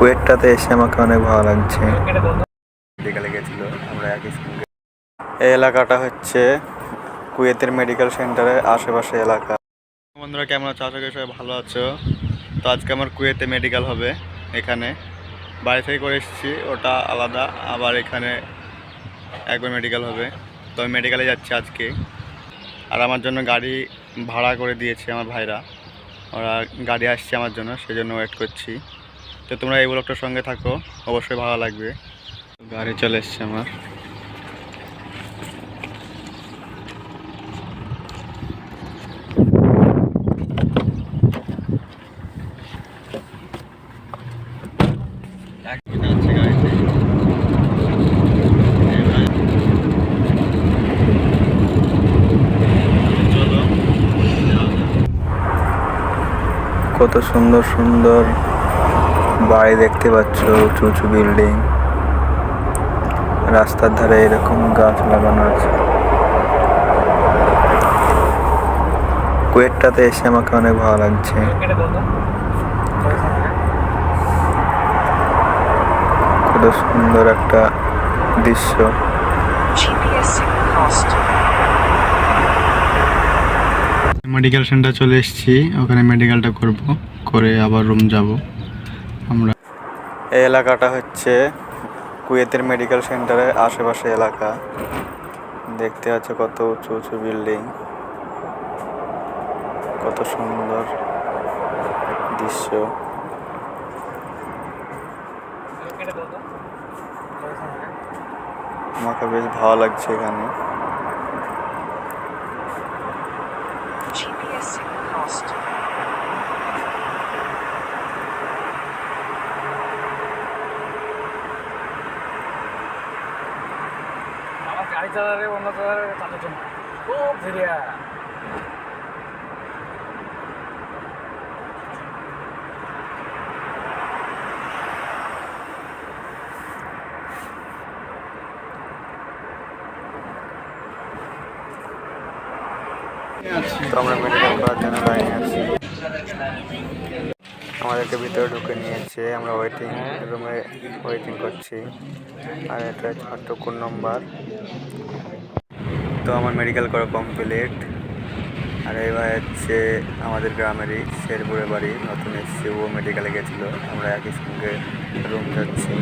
কুয়েটটাতে এসে আমাকে অনেক ভালো লাগছে। মেডিকেলে গেছিল আমরা একই সঙ্গে এই এলাকাটা হচ্ছে কুয়েতের মেডিকেল সেন্টারের আশেপাশে এলাকা। বন্ধুরা কেমন আছো? আশা করি সবাই ভালো আছো। তো আজকে আমার কুয়েতে মেডিকেল হবে এখানে। বাড়ি থেকে করে এসেছি ওটা আলাদা। আবার এখানে একবার মেডিকেল হবে। তো আমি মেডিকেলে যাচ্ছি আজকে। আর আমার জন্য গাড়ি ভাড়া করে দিয়েছে আমার ভাইরা। ওরা গাড়ি আসছে আমার জন্য সেই জন্য ওয়েট করছি। তো তোমরা এই ব্লগটার সঙ্গে থাকো, অবশ্যই ভালো লাগবে। গাড়ি চলে এসছে আমার। কত সুন্দর সুন্দর বাড়ি দেখতে পাচ্ছ উঁচু উঁচু বিল্ডিং। রাস্তার ধারে এরকম গাছ লাগানো আছে। কুয়েটটাতে এসে আমাকে অনেক ভালো লাগছে। কত সুন্দর একটা দৃশ্য. মেডিকেল সেন্টার চলে এসেছি ওখানে মেডিকেলটা করব করে আবার রুম যাব। এই এলাকাটা হচ্ছে কুয়েতের মেডিকেল সেন্টারের আশেপাশে এলাকা। দেখতে আছে কত উঁচু উঁচু বিল্ডিং। কত সুন্দর দৃশ্য। আমাকে বেশ ভালো লাগছে এখানে। GPS signal lost. গাড়ি চালালে অন্য চালালে তাদের জন্য। খুব ধীরে। আমরা মেডিকেল করার জন্য আছি। আমাদেরকে ভিতরে ঢুকে নিয়েছে। আমরা ওয়েটিং রুমে ওয়েটিং করছি। আর এটা ছোট্ট কোন নম্বর তো আমার মেডিকেল করা কমপ্লিট আর এবার হচ্ছে আমাদের গ্রামেরই শেরপুরের বাড়ি। নতুন এসছে, ও মেডিকেলে গেছিল। আমরা একই সঙ্গে রুম যাচ্ছি।